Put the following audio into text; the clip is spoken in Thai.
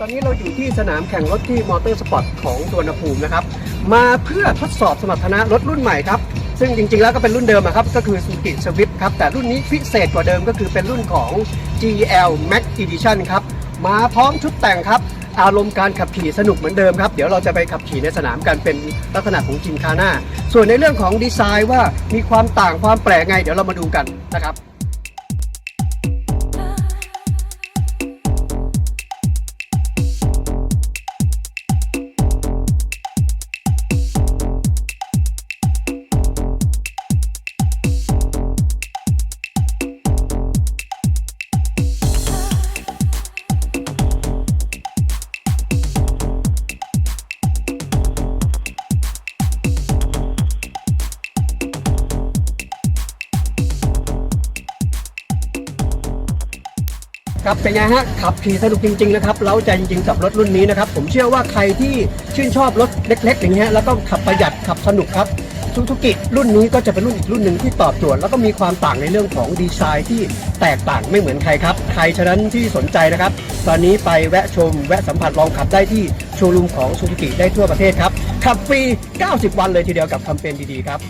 ตอนนี้เราอยู่ที่สนามแข่งรถที่มอเตอร์สปอร์ตของสวนภูมินะครับ มาเพื่อทดสอบสมรรถนะรถรุ่นใหม่ครับ ซึ่งจริงๆแล้วก็เป็นรุ่นเดิมอะครับ ก็คือ Suzuki Swift ครับ แต่รุ่นนี้พิเศษกว่าเดิมก็คือเป็นรุ่นของ GL Max Edition ครับ มาพร้อมชุดแต่งครับ อารมณ์การขับขี่สนุกเหมือนเดิมครับ เดี๋ยวเราจะไปขับขี่ในสนามกันเป็นลักษณะของจิมคาน่าส่วนในเรื่องของดีไซน์ว่ามีความต่างความแปลกไง เดี๋ยวเรามาดูกันนะครับ ครับเป็นไงฮะขับขี่สนุกจริงๆนะครับเล้าใจจริงๆกับรถรุ่นนี้นะครับผมเชื่อว่าใครที่ชื่นชอบรถเล็ก ๆ อย่างเงี้ยแล้วก็ขับประหยัดขับสนุกครับซูซูกิรุ่นนี้ก็จะเป็นรุ่นอีกรุ่นหนึ่งที่ตอบโจทย์แล้วก็มีความต่างในเรื่องของดีไซน์ที่แตกต่างไม่เหมือนใครครับใครฉะนั้นที่สนใจนะครับ ตอนนี้ไปแวะชม แวะสัมผัสลองขับได้ที่โชว์รูมของซูซูกิได้ทั่วประเทศครับขับฟรี 90 วันเลยทีเดียวกับแคมเปญดีๆครับ